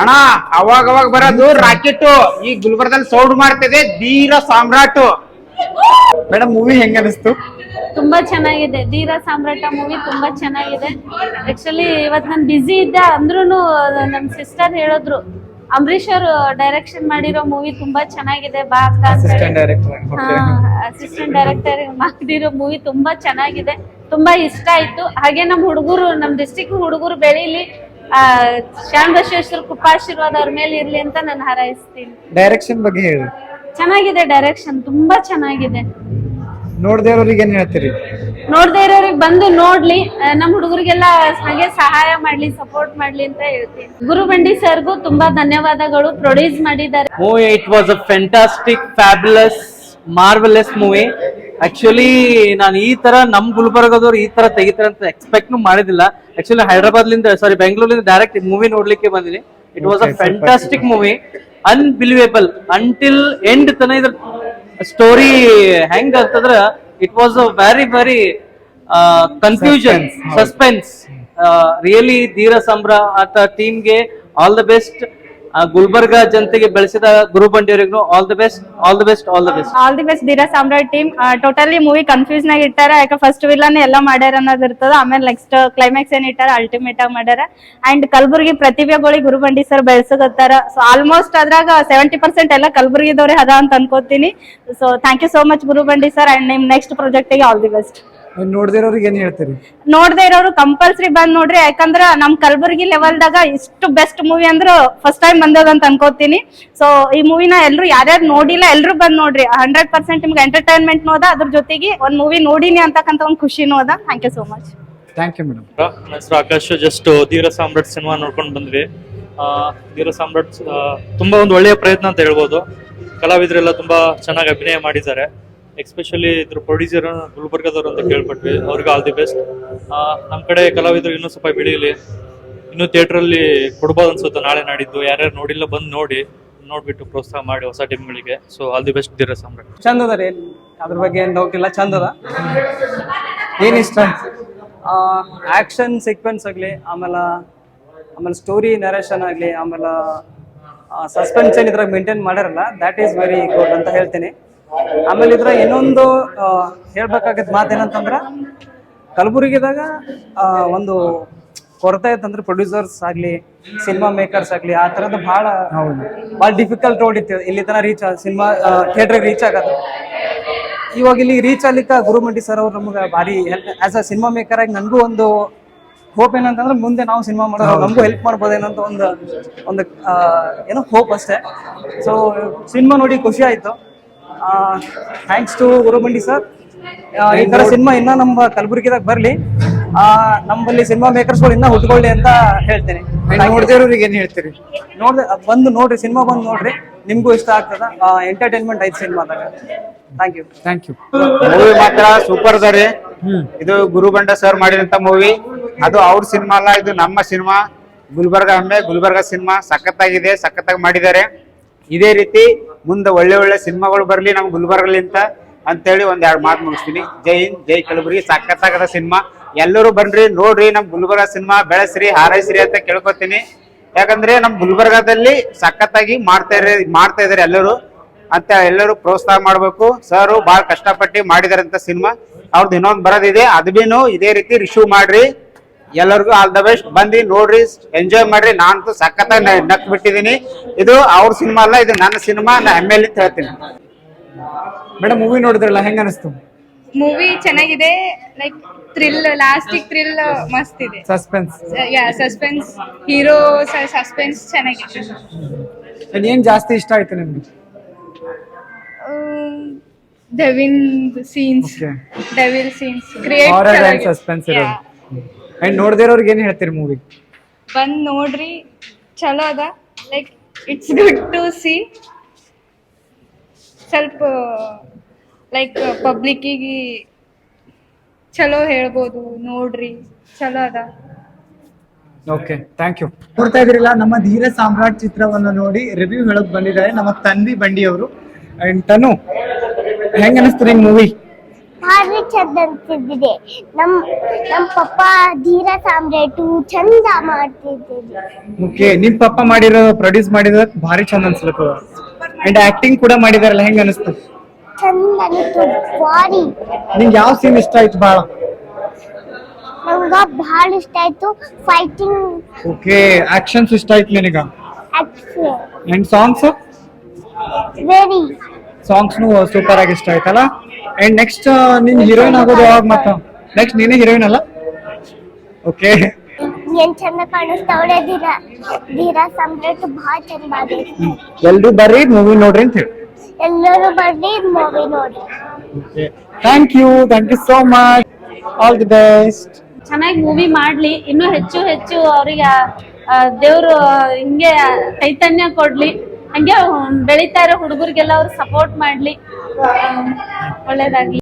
ಅಣ್ಣ ಅವಾಗ ಅವಾಗ ಬರೋದು ರಾಕೆಟ್ ಈ ಗುಲ್ಬರ್ಗದಲ್ಲಿ ಸೌಂಡ್ ಮಾಡ್ತಿದೆ ಧೀರ ಸಾಮ್ರಾಟ್. ಮೇಡಮ್ ಮೂವಿ ಹೆಂಗ ಅನಿಸ್ತು? ತುಂಬಾ ಚೆನ್ನಾಗಿದೆ. ಧೀರ ಸಾಮ್ರಾಟ ಮೂವಿ ತುಂಬಾ ಚೆನ್ನಾಗಿದೆ. ಆಕ್ಚುಲಿ ಇವತ್ ನಾನು ಬ್ಯುಸಿ ಇದ್ದೆ ಅಂದ್ರೂ ನಮ್ ಸಿಸ್ಟರ್ ಹೇಳಿದ್ರು ಅಂಬರೀಶ್ ಅವರು ಡೈರೆಕ್ಷನ್ ಮಾಡಿರೋ ಮೂವಿ ತುಂಬಾ ಚೆನ್ನಾಗಿದೆ ಬಾ ಅಕ್ಕ ಅಂತ ಅಸಿಸ್ಟೆಂಟ್ ಡೈರೆಕ್ಟರ್ ಅಸಿಸ್ಟೆಂಟ್ ಡೈರೆಕ್ಟರ್ ಮಾಡಿರೋ ಮೂವಿ ತುಂಬಾ ಚೆನ್ನಾಗಿದೆ. ತುಂಬಾ ಇಷ್ಟ ಆಯ್ತು. ಹಾಗೆ ನಮ್ ಹುಡುಗರು ನಮ್ ಡಿಸ್ಟಿಕ್ ಹುಡುಗರು ಬೆಳೀಲಿ. ಆ ಕೃಪಾಶೀರ್ವಾದ ಅವ್ರ ಮೇಲೆ ಇರ್ಲಿ ಅಂತ ನಾನು ಹಾರೈಸ್ತೀನಿ. ಡೈರೆಕ್ಷನ್ ಬಗ್ಗೆ ಹೇಳಿ. ಚೆನ್ನಾಗಿದೆ ಡೈರೆಕ್ಷನ್ ತುಂಬಾ ಚೆನ್ನಾಗಿದೆ. ನೋಡದೇ ಇರೋರಿಗೆ ಏನ್ ಹೇಳ್ತೀರಿ? ನೋಡದೇ ಇರೋರಿಗೆ ಬಂದು ನೋಡ್ಲಿ ಆ, ನಮ್ ಹುಡುಗರಿಗೆಲ್ಲ ಹಾಗೆ ಸಹಾಯ ಮಾಡ್ಲಿ ಸಪೋರ್ಟ್ ಮಾಡ್ಲಿ ಅಂತ ಹೇಳ್ತೀನಿ. ಗುರುಬಂಡಿ ಸರ್ಗೂ ತುಂಬಾ ಧನ್ಯವಾದಗಳು ಪ್ರೊಡ್ಯೂಸ್ ಮಾಡಿದ್ದಾರೆ. ಓ it was a fantastic fabulous marvellous movie. Actually ನಾನು ಈ ತರ ನಮ್ ಗುಲ್ಬರ್ಗದವ್ರು ಈ ತರ ತೆಗಿತಾರೆ ಅಂತ ಎಕ್ಸ್ಪೆಕ್ಟ್ ಮಾಡಿದಿಲ್ಲ ಆಕ್ಚುಲಿ ಹೈದರಾಬಾದ್ಲಿಂದ ಸಾರಿ ಬೆಂಗಳೂರಿಂದ ಡೈರೆಕ್ಟ್ ಮೂವಿ ನೋಡ್ಲಿಕ್ಕೆ ಬಂದಿನಿ. It was a. Fantastic movie unbelievable until end ತನ ಇದ್ರ ಸ್ಟೋರಿ ಹೆಂಗ್ ಅಂತಂದ್ರ it was a very very confusion. Suspense really Dheera ಸಂಭ್ರ ಆತ ಟೀಮ್ಗೆ ಆಲ್ ದ ಬೆಸ್ಟ್ ಗುಲ್ಬರ್ಗ ಜನತೆಗೆ ಬೆಳೆಸಿದ Guru ಬಂಡಿಯವರಿಗೂ all the best all the best all the best all the best Dheera Samrat team totally movie confuse ನಾಗ ಇಟ್ಟಾರ. ಯಾಕೆ first villain ಎಲ್ಲ ಮಾಡ್ಯಾರ ಅನ್ನೋದು ಇರ್ತದ. ಆಮೇಲೆ ನೆಕ್ಸ್ಟ್ ಕ್ಲೈಮ್ಯಾಕ್ಸ್ ಏನ್ ಇಟ್ಟಾರ ಅಲ್ಟಿಮೇಟ್ ಆಗಿ ಮಾಡ್ಯಾರ. ಅಂಡ್ ಕಲಬುರ್ಗಿ ಪ್ರತಿಭೆಗಳಿಗೆ ಗುರುಬಂಡಿ ಸರ್ ಬೆಳೆಸಗತ್ತಾರ ಸೊ ಆಲ್ಮೋಸ್ಟ್ ಅದ್ರಾಗ ಸೆವೆಂಟಿ ಪರ್ಸೆಂಟ್ ಎಲ್ಲ ಕಲಬುರ್ಗಿದವ್ರೆ ಅದ ಅಂತ ಅನ್ಕೋತೀನಿ. So thank you so much Gurubandi sir and ನಿಮ್ ನೆಕ್ಸ್ಟ್ ಪ್ರಾಜೆಕ್ಟ್ಗೆ ಆಲ್ ದಿ ಬೆಸ್ಟ್ ನೋಡ್ದೇ ಇರೋರಿಗೆ ಏನ್ ಹೇಳ್ತೀರಿ? ನೋಡ್ದೇ ಇರೋರು ಕಂಪಲ್ಸರಿ ಬಂದ್ ನೋಡ್ರಿ. ಯಾಕಂದ್ರ ನಮ್ ಕಲಬುರ್ಗಿ ಲೆವೆಲ್ದಾಗ ಇಷ್ಟು ಬೆಸ್ಟ್ ಮೂವಿ ಅಂದ್ರ ಫಸ್ಟ್ ಟೈಮ್ ಬಂದದ ಅಂತ ಅನ್ಕೋತೀನಿ. ಸೊ ಈ ಮೂವಿನ ಎಲ್ರು ಯಾರ್ಯಾರು ನೋಡಿಲ್ಲ ಎಲ್ರು ಬಂದ್ ನೋಡ್ರಿ. ಹಂಡ್ರೆಡ್ ಪರ್ಸೆಂಟ್ ನಿಮ್ಗೆ ಎಂಟರ್ಟೈನ್ಮೆಂಟ್ ಅದ ಅದ್ರ ಜೊತೆಗೆ ಒಂದ್ ಮೂವಿ ನೋಡಿನಿ ಅಂತಕ್ಕಂತ ಒಂದ್ ಖುಷಿನೂ ಅದ thank you so much thank you madam ನನ್ನ ಹೆಸರು ಆಕಾಶ್ ಜಸ್ಟ್ ಧೀರ ಸಾಮ್ರಾಟ್ ಸಿನಿಮಾ ನೋಡ್ಕೊಂಡು ಬಂದ್ವಿ. ಆ, ಧೀರ ಸಾಮ್ರಾಟ್ ತುಂಬಾ ಒಂದು ಒಳ್ಳೆಯ ಪ್ರಯತ್ನ ಅಂತ ಹೇಳ್ಬೋದು. ಕಲಾವಿದರೆಲ್ಲ ತುಂಬಾ ಚೆನ್ನಾಗಿ ಅಭಿನಯ ಮಾಡಿದ್ದಾರೆ. ಎಕ್ಸ್ಪೆಷಲಿ ಇದ್ರ ಪ್ರೊಡ್ಯೂಸರ್ ಗುಲ್ಬರ್ಗದವ್ರು ಅಂತ ಕೇಳ್ಪಟ್ವಿ, ಅವ್ರಿಗೆ ಆಲ್ ದಿ ಬೆಸ್ಟ್ ನಮ್ಮ ಕಡೆ ಕಲಾವಿದರು ಇನ್ನೂ ಸ್ವಲ್ಪ ಬೆಳೀಲಿ. ಇನ್ನೂ ಥಿಯೇಟ್ರಲ್ಲಿ ಕೊಡ್ಬೋದು ಅನ್ಸುತ್ತೆ ನಾಳೆ ನಾಡಿದ್ದು. ಯಾರ್ಯಾರು ನೋಡಿಲ್ಲ ಬಂದು ನೋಡಿ. ನೋಡ್ಬಿಟ್ಟು ಪ್ರೋತ್ಸಾಹ ಮಾಡಿ ಹೊಸ ಟೀಮ್ಗಳಿಗೆ so all the best Dheera Samrat. ಅದ ರೀ. ಅದ್ರ ಬಗ್ಗೆ ಏನು ಡೌಟ್ ಇಲ್ಲ ಚಂದ ಅದ ಏನ್ ಇಷ್ಟ? ಆಕ್ಷನ್ ಸೀಕ್ವೆನ್ಸ್ ಆಗಲಿ, ಆಮೇಲೆ ಆಮೇಲೆ ಸ್ಟೋರಿ ನರೇಷನ್ ಆಗಲಿ, ಆಮೇಲೆ ಸಸ್ಪೆನ್ಸ್ ಏನು ಇದ್ರಾಗ ಮೇಂಟೈನ್ ಮಾಡಿರಲ್ಲ ದ್ಯಾಟ್ ಈಸ್ ವೆರಿ ಗುಡ್ ಅಂತ ಹೇಳ್ತೀನಿ. ಆಮೇಲೆ ಇದ್ರ ಇನ್ನೊಂದು ಹೇಳ್ಬೇಕಾಗಿದ್ದ ಮಾತು ಏನಂತಂದ್ರೆ ಕಲಬುರಗಿದಾಗ ಒಂದು ಕೊರತೆ ಆಯ್ತಂದ್ರೆ ಪ್ರೊಡ್ಯೂಸರ್ಸ್ ಆಗಲಿ ಸಿನಿಮಾ ಮೇಕರ್ಸ್ ಆಗಲಿ ಆ ಥರದ್ದು ಭಾಳ ಭಾಳ ಡಿಫಿಕಲ್ಟ್ ರೋಡ್ ಇತ್ತು. ಇಲ್ಲಿ ತನಕ ರೀಚ್ ಸಿನಿಮಾ ಥಿಯೇಟ್ರಿಗೆ ರೀಚ್ ಆಗೋದು. ಇವಾಗ ಇಲ್ಲಿ ರೀಚ್ ಆಗ್ಲಿಕ್ಕೆ ಗುರುಮಂಡಿ ಸರ್ ಅವ್ರು ನಮ್ಗೆ ಭಾರಿ help as a cinema maker ಆಗಿ ನನಗೂ ಒಂದು ಹೋಪ್ ಏನಂತಂದ್ರೆ ಮುಂದೆ ನಾವು ಸಿನಿಮಾ ಮಾಡೋದು ನಮಗೂ ಹೆಲ್ಪ್ ಮಾಡ್ಬೋದೇನಂತ ಅಂತ ಒಂದು ಒಂದು ಏನೋ ಹೋಪ್ ಅಷ್ಟೇ. ಸೊ ಸಿನಿಮಾ ನೋಡಿ ಖುಷಿ ಆಯ್ತು. ಥ್ಯಾಂಕ್ಸ್ ಟು ಗುರುಬಂಡಿ ಸರ್ ಈ ತರ ಸಿನಿಮಾ ಇನ್ನ ನಮ್ಮ ಕಲಬುರಗಿದಾಗ ಬರ್ಲಿ. ಆ, ನಮ್ಮಲ್ಲಿ ಸಿನಿಮಾ ಮೇಕರ್ಸ್ಗಳು ಇನ್ನ ಹುಟ್ಕೊಳ್ಳಿ ಅಂತ ಹೇಳ್ತೇನೆ. ನೋಡಿದವ್ರಿಗೆ ಏನು ಹೇಳ್ತೀರಿ? ನೋಡಿದೆ ಬಂದು ನೋಡ್ರಿ ಸಿನಿಮಾ ಬಂದು ನೋಡ್ರಿ. ನಿಮ್ಗೂ ಇಷ್ಟ ಆಗ್ತದ. ಎಂಟರ್ಟೈನ್ಮೆಂಟ್ ಐತೆ ಸಿನಿಮಾದಾಗ thank you thank you movie ಮಾತ್ರ ಸೂಪರ್ ಅದ ರೀ. ಇದು ಗುರುಬಂಡ ಸರ್ ಮಾಡಿದಂತ ಮೂವಿ ಅದು ಅವ್ರ ಸಿನಿಮಾ ಅಲ್ಲ ಇದು ನಮ್ಮ ಸಿನಿಮಾ ಗುಲ್ಬರ್ಗ ಅಮ್ಮೆ ಗುಲ್ಬರ್ಗ ಸಿನಿಮಾ ಸಖತ್ತಾಗಿದೆ ಸಖತ್ತಾಗಿ ಮಾಡಿದ್ದಾರೆ. ಇದೇ ರೀತಿ ಮುಂದೆ ಒಳ್ಳೆ ಒಳ್ಳೆ ಸಿನಿಮಾಗಳು ಬರ್ಲಿ ನಮ್ಮ ಗುಲ್ಬರ್ಗಲಿಂತ ಅಂತೇಳಿ ಒಂದ್ ಎರಡು ಮಾತು ಮುಗಿಸ್ತೀನಿ. ಜೈ ಹಿಂದ್, ಜೈ ಕಲಬುರಗಿ. ಸಾಕತ್ತಾಗದ ಸಿನಿಮಾ. ಎಲ್ಲರೂ ಬನ್ರಿ, ನೋಡ್ರಿ, ನಮ್ ಗುಲ್ಬರ್ಗ ಸಿನಿಮಾ ಬೆಳೆಸ್ರಿ, ಹಾರೈಸ್ರಿ ಅಂತ ಕೇಳ್ಕೊತೀನಿ. ಯಾಕಂದ್ರೆ ನಮ್ ಗುಲ್ಬರ್ಗದಲ್ಲಿ ಸಖತ್ತಾಗಿ ಮಾಡ್ತಾ ಇರ ಮಾಡ್ತಾ ಇದಾರೆ ಎಲ್ಲರೂ. ಅಂತ ಎಲ್ಲರೂ ಪ್ರೋತ್ಸಾಹ ಮಾಡ್ಬೇಕು. ಸರ್ ಬಹಳ ಕಷ್ಟಪಟ್ಟು ಮಾಡಿದಾರಂತ ಸಿನಿಮಾ. ಅವ್ರದ್ದು ಇನ್ನೊಂದು ಬರೋದಿದೆ. ಅದು ಇದೇ ರೀತಿ ರಿಶೀವ್ ಮಾಡ್ರಿ. ಎಲ್ಲರಿಗೂ ಆಲ್ ದ ಬೆಸ್ಟ್ ಬಂದಿ ನೋಡ್ರಿ ಎಂಜಾಯ್ ಮಾಡ್ರಿ. ನಾನಂತೂ ಸಖತ್ ನಕ್ ಬಿಟ್ಟಿದೀನಿ. ಇದು ಅವ್ರ ಸಿನಿಮಾ ಅಲ್ಲ ಇದು ನನ್ನ ಸಿನಿಮಾ ನಾ ಎಂ ಎಲ್ ಅಂತ ಹೇಳ್ತೀನಿ. ಮೇಡಮ್ ಮೂವಿ ನೋಡಿದ್ರಲ್ಲ ಹೆಂಗ ಅನಿಸ್ತು? ಮೂವಿ ಚೆನ್ನಾಗಿದೆ. ಲೈಕ್ ಥ್ರಿಲ್ ಲಾಸ್ಟಿಗೆ ಥ್ರಿಲ್ ಮಸ್ತ್ ಇದೆ. ಸಸ್ಪೆನ್ಸ್ ಯಾ ಸಸ್ಪೆನ್ಸ್ ಹೀರೋ ಸಸ್ಪೆನ್ಸ್ ಚೆನ್ನಾಗಿದೆ. ಏನ್ ಜಾಸ್ತಿ ಇಷ್ಟ ಆಯ್ತು ನಿಮ್ಗೆ? Devil scenes. Devil scenes create suspense ಇರೋದು. ಅಂಡ್ ನೋಡ್ದೇ ಇರೋರಿಗೆ ಏನ್ ಹೇಳ್ತೀರಿ ಮೂವಿ ಬಂದ್ ನೋಡ್ರಿ ಚಲೋ ಅದ. Like it's good to see ಸ್ವಲ್ಪ ಲೈಕ್ ಪಬ್ಲಿಕ್ಕಿಗೆ ಚಲೋ ಹೇಳ್ಬೋದು ನೋಡ್ರಿ ಚಲೋ ಅದ. ಓಕೆ ಥ್ಯಾಂಕ್ ಯು ನೋಡ್ತಾ ಇದ್ರಲ್ಲ ನಮ್ಮ ಧೀರ ಸಾಮ್ರಾಟ್ ಚಿತ್ರವನ್ನು ನೋಡಿ ರಿವ್ಯೂ ಹೇಳಕ್ ಬಂದಿದ್ದಾರೆ ನಮ್ಮ ತನ್ವಿ ಬಂಡಿ ಅವರು ಅಂಡ್ ತನು ಹೆಂಗ ಅನಿಸ್ತು ನಿಂಗೆ ಮೂವಿ ಭಾರಿ ಚಂದ ಅನ್ಸಿದ್ದಿದೆ. ನಮ್ ನಮ್ ಪಪ್ಪ ಧೀರ ಸಾಮ್ರಾಟು ಚಂದ ಮಾಡ್ತಿದ್ದಿದೆ ಓಕೆ ನಿಮ್ ಪಪ್ಪ ಮಾಡಿರೋ ಪ್ರೊಡ್ಯೂಸ್ ಮಾಡಿದ ಭಾರಿ ಚಂದ ಅನ್ಸ್ಲತ್ತದ ಅಂಡ್ ಆಕ್ಟಿಂಗ್ ಕೂಡ ಮಾಡಿದಾರಲ್ಲ ಹೆಂಗ ಅನಿಸ್ತು? ಚಂದ ಅನಿಸ್ತು ಭಾರಿ. ನಿಂಗೆ ಯಾವ ಸೀನ್ ಇಷ್ಟ ಆಯ್ತು ಬಹಳ ನಮ್ಗ ಬಹಳ ಇಷ್ಟ ಆಯ್ತು ಫೈಟಿಂಗ್ ಓಕೆ ಆಕ್ಷನ್ಸ್ ಇಷ್ಟ ಆಯ್ತು ನಿನಗ? ಆಕ್ಷನ್ ಅಂಡ್ ಸಾಂಗ್ಸ್ ವೆರಿ ಸಾಂಗ್ಸ್ನು ಸೂಪರ್ ಆಗಿ ಇಷ್ಟ ಆಯ್ತಲ್ಲ? ಅಂಡ್ ನೆಕ್ಸ್ಟ್ ನಿನ್ ಹೀರೋಯಿನ್ ಆಗೋದು ಯಾವಾಗ ಮತ್ತ? ನೆಕ್ಸ್ಟ್ ನೀನೇ ಹೀರೋಯಿನ್ ಅಲ್ಲ? ಓಕೆ ಏನ್ ಚಂದ ಕಾಣಿಸ್ತಾವಳೆ ಧೀರ ಧೀರ ಬಹಳ ಚಂದ ಆಗೈತಿ. ಎಲ್ರು ಬರ್ರಿ ಮೂವಿ ನೋಡ್ರಿ ಅಂತ ಹೇಳಿ. ಎಲ್ಲರೂ ಬರ್ರಿ ಮೂವಿ ನೋಡಿ thank you thank you so much all the best ಚೆನ್ನಾಗಿ ಮೂವಿ ಮಾಡ್ಲಿ. ಇನ್ನೂ ಹೆಚ್ಚು ಹೆಚ್ಚು ಅವ್ರಿಗೆ ದೇವ್ರು ಹಿಂಗೆ ಚೈತನ್ಯ ಕೊಡ್ಲಿ. ಹಂಗೆ ಬೆಳೀತಾ ಇರೋ ಹುಡುಗರಿಗೆಲ್ಲ ಅವ್ರು ಸಪೋರ್ಟ್ ಮಾಡ್ಲಿ. ಒಳ್ಳೇದಾಗ್ಲಿ.